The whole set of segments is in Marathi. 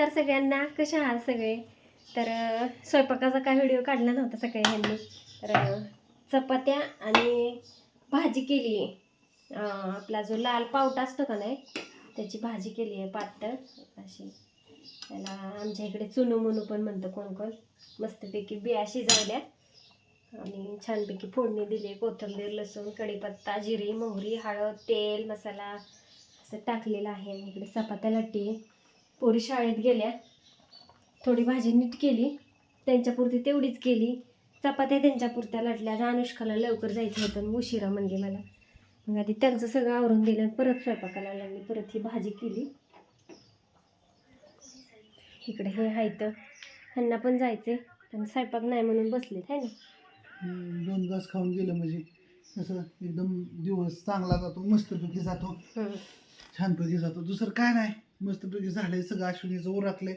नमस्कार सगळ्यांना कशा आहात सगळे? तर स्वयंपाकाचा काय व्हिडिओ काढला नव्हता सगळे ह्यांनी. तर चपात्या आणि भाजी केली आहे. आपला जो लाल पावटा असतो का नाही त्याची भाजी केली आहे पातळ. अशी. त्याला आमच्या इकडे चुनू मुनू पण म्हणतं कोण कोण. मस्तपैकी बिया शिजवल्या. आणि छानपैकी फोडणी दिली कोथिंबीर लसूण कढीपत्ता जिरी मोहरी हळद तेल मसाला असं टाकलेलं आहे. इकडे चपात्या लट्टी आहे. पोरी शाळेत गेल्या. थोडी भाजी नीट केली. त्यांच्यापुरती तेवढीच केली. चपात्या त्यांच्यापुरत्या लटल्या. आज अनुष्काला लवकर जायचं होतं आणि उशिरा म्हणजे मला. मग आधी त्यांचं सगळं आवरून दिलं परत स्वयंपाकाला लागली. परत ही भाजी केली. इकडे हे आहे तर ह्यांना पण जायचे पण स्वयंपाक नाही म्हणून बसलेत है ना? दोन घास खाऊन गेलं म्हणजे कसं एकदम दिवस चांगला जातो मस्तपैकी जातो. छानपैकी जातो. दुसरं काय नाही. मस्तपैकी झालंय सगळं अश्विनीचं उरातलंय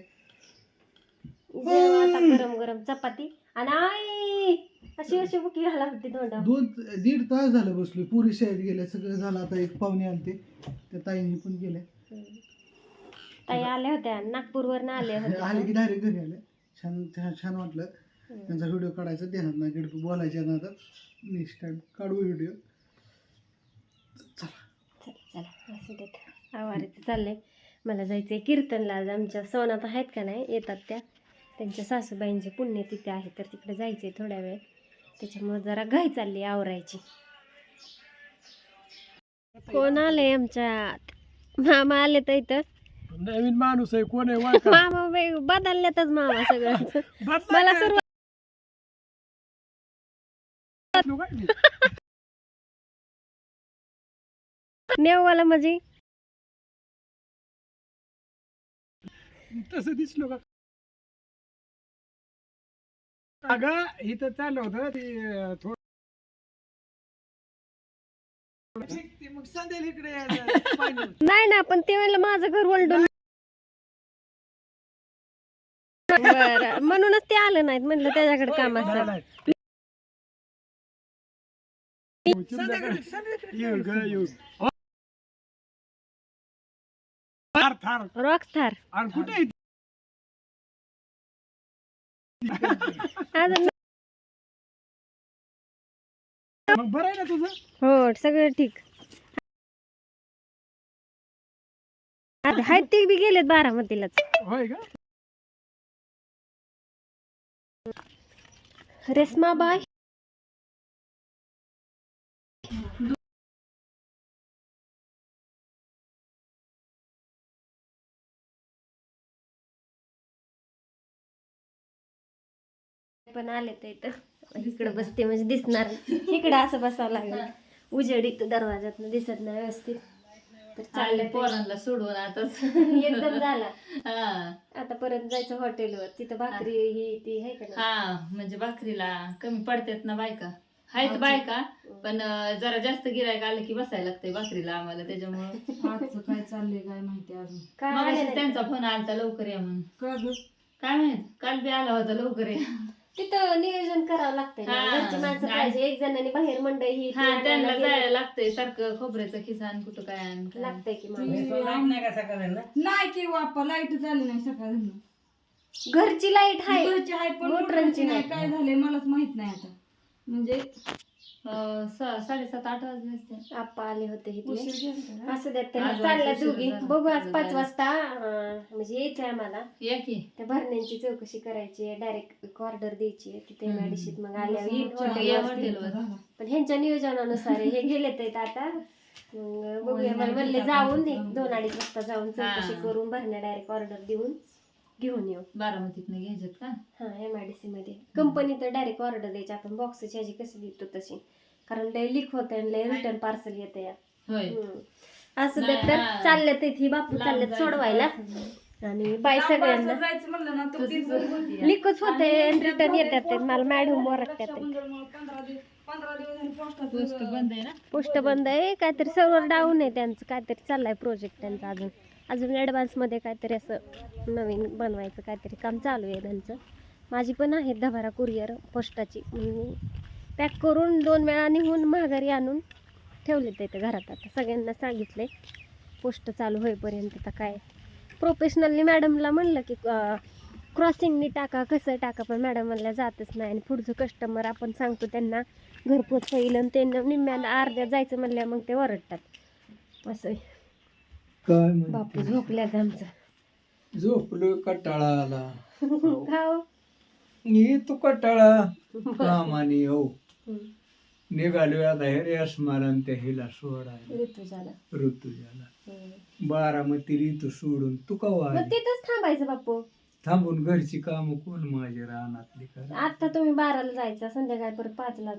जेव आता गरम गरम चपाती. आणि आई अशी अशी बुकी घाला होती तोंडा दोन दीड तास झालं बसलोय पुरी शाळेत गेल्या सगळं झालं आता एक पाहुणे आलते. त्या ताईंनी पण गेल्या ताई आल्या होत्या नागपूरवरनं आल्या आले होत्या की डायरेक्ट घरी आले छान छान छान वाटलं. हम्म. त्यांचा व्हिडिओ काढायचा देणार नाही गडबड बोलायच्या ना आता. नेक्स्ट टाइम काढू व्हिडिओ चला. चला असं देत. आवाराचं चाललंय. मला जायचंय कीर्तनला. आज आमच्या सोनात आहेत का नाही? येतात त्या. त्यांच्या सासूबाईंची पुण्यतिथी आहे तर तिकडे जायचंय थोड्या वेळ. त्याच्यामुळे जरा घाई चालली आवरायची. कोण आलंय आमच्यात मामा आले तर इथं. नवीन माणूस आहे कोण आहे मामा बदलल्यातच मामा सगळं. मला सुरुवात नेववाला म्हणजे? तसं दिसलो का अगं इथं चाललं होतं ते थोडं मग इकडे. नाही ना पण ते म्हणलं माझं घर वलडून बर. म्हणूनच ते आलं नाहीत म्हणलं त्याच्याकडे काम असतं संध्याकाळी- संध्याकाळी येऊ ग, येऊ. थार थार. रॉक्स थार आणि कुठे आहे ती? अजून मग बरं आहे ना तुझं? हो सगळं ठीक. आता आहेत ते बी गेलेत बारामतीलाच. होय का? रेस्मा पण आले तर इथं. इकडं बसते म्हणजे दिसणार. इकडं असं बसावं लागेल. उजेड इथं दरवाजात दिसत नाही व्यवस्थित. तर चालले पोरांना सोडून आताच. एकदम झाला. हा. आता परत जायचं हॉटेलवर. तिथं भाकरी ही. ती आहे का नाही? हा म्हणजे भाकरीला कमी पडतात ना बायका. आहेत बायका पण अं, जरा जास्त गिरायक आलं की बसायला लागतंय भाकरीला आम्हाला. त्याच्यामुळं आजचं काय चाललंय काय माहिती अजून? काय मग आलं नाही त्यांचा फोन आलता लवकर या म्हणून. का ग? काय माहीत? काल बी आला होता लवकर या. तिथं नियोजन करावं लागतंय ना. हा. घरची माणसं. पाहिजे एक जणांनी बाहेर मंडई ही ती हा आणायला त्यांना गेलं. जायला लागतंय सारखं खोबऱ्याचं खिसान कुठं काय आण काय. लागतंय की माणूस. नाही की वापा लाइट झाली नाही सकाळ घरची लाइट आहे घरची आहे पण मोटरांची मोटरांची नाही नाही. काय झालंय मलाच माहीत नाही आता म्हणजे साडेसात आठ वाजले असते आप्पा आले होते गेला का? असं आज त्यांना चालल्या दोघी. बघू आज पाच वाजता अं, म्हणजे यायचंय आम्हाला या की त्या भरण्यांची चौकशी करायची आहे डायरेक्ट ऑर्डर द्यायची आहे तिथे हम्म. मॅडिशीत मग आल्यावर येईन चहा या हॉटेलवरती. हॉटेलवर. पण ह्यांच्या नियोजनानुसार आहे. हे गेलेत आहेत आता मग बघूया मला म्हणले जाऊन एक दोन अडीच वाजता जाऊन चौकशी हा. करून भरण्या डायरेक्ट ऑर्डर देऊन घेऊन येऊ. बारामतीतनं घ्यायच्यात का? हा एम आय डी सी मध्ये. कंपनी तर डायरेक्ट ऑर्डर द्यायची. आपण बॉक्सची ह्याची कशी देतो तशी. कारण लय लीक होत आहे लय रिटर्न पार्सल येतं या होय. असं नाही, तर हा. चालल्यात तिथे बापू लांब चालल्यात जायचं. सोडवायला. आणि बाय सगळ्यांना जायचं म्हणलं ना ती होती. या. लिकच होते आणि रिटर्न येतात ते. मला मॅडम ओरडतात ते. रक्षाबंधनमुळं पंधरा दिवस पंधरा दिवस झाले पोस्ट पोस्टाचं बंद आहे ना? पोस्ट बंद आहे. काहीतरी सर्व्हर डाऊन आहे त्यांचं. काहीतरी चाललंय प्रोजेक्ट त्यांचा अजून. अजून ॲडव्हान्समध्ये काहीतरी असं नवीन बनवायचं काहीतरी काम चालू आहे त्यांचं. माझी पण आहे दभारा कुरिअर पोस्टाची मी पॅक करून दोन वेळा निघून माघारी आणून ठेवले ते घरात. आता सगळ्यांना सांगितले पोस्ट चालू होईपर्यंत आता काय? प्रोफेशनली मॅडमला म्हणलं की क्रॉसिंगनी टाका कसं टाका पण मॅडम म्हणल्या जातच नाही आणि पुढचं कस्टमर आपण सांगतो त्यांना घरपोच होईल आणि त्यांना निम्म्याला अर्ध्या जायचं म्हणल्या मग ते ओरडतात. असं आहे. काय बापू म्हणते झोपल्यात आमचं. झोपलो कटाळा आला तू कटाळा. कामाने हो. हम्म. निघालो आता हे रे स्मरण त्या हिला सोडायला. ऋतू झाला. ऋतू झाला. हम्म. बारामती ऋतू सोडून तू का मग? तिथंच थांबायचं बापू थांबून घरची काम कोण माझी रानातली करा आता तुम्ही बाराला जायचं संध्याकाळी परत पाचला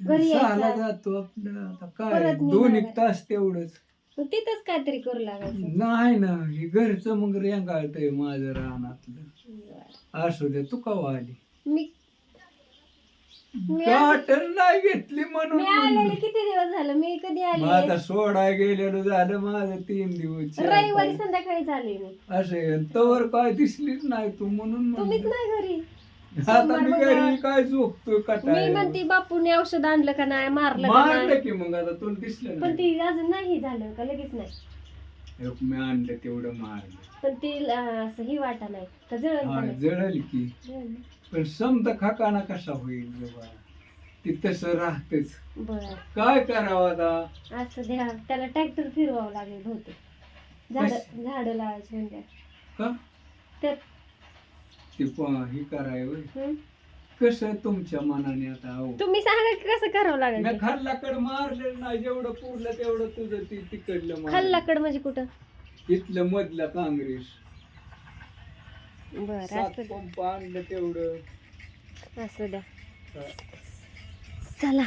घरी सहाला यायचं. जातो आपलं. आता काय? परत. दोन एक तास तेवढंच. तिथंच काहीतरी करू लागायचं नाही ना हे घरचं मग रेंगाळतंय माझं रानातलं बरं. असू दे तू का आली मी मी गाठण नाही घेतली म्हणून मी आलेले म्हणलं. किती दिवस झालं मी कधी मग आता आले सोडाय गेलेलो झालं माझं तीन दिवस रविवारी. संध्याकाळी आले मी असे तवर काय दिसलीच नाही तू म्हणून तुम्हीच म्हणलं. नाही घरी आता मी. घरी काय म्हणते बापूने औषध आणलं का नाही मारलं का मारलं की मग आता तुला दिसलं पण नाही. ती अजून नाही झालं का लगेच नाही. एक मी आणलं तेवढं मारलं. पण ती अं, असं ही वाटा नाही का जळण हा? जळल की. पण समजा खाकाना कसा होईल बाबा ती तसं राहतेच. बरं. काय करावं आता? असं द्या त्याला ट्रॅक्टर फिरवावं लागेल बहुतेक. झाड झाडं लावायची म्हणजे का? त्यात ते हे कराय होय हं? कसं तुमच्या मनाने आता अहो तुम्ही सांगा की कसं करावं लागेल? खाल्लाकड मारलेलं नाही जेवढं पुरलं तेवढं तुझं ती तिकडलं. खाल्लाकड म्हणजे कुठं? इथलं मधलं काँग्रेस. बरं पंप आणलं तेवढं. असं द्या चला.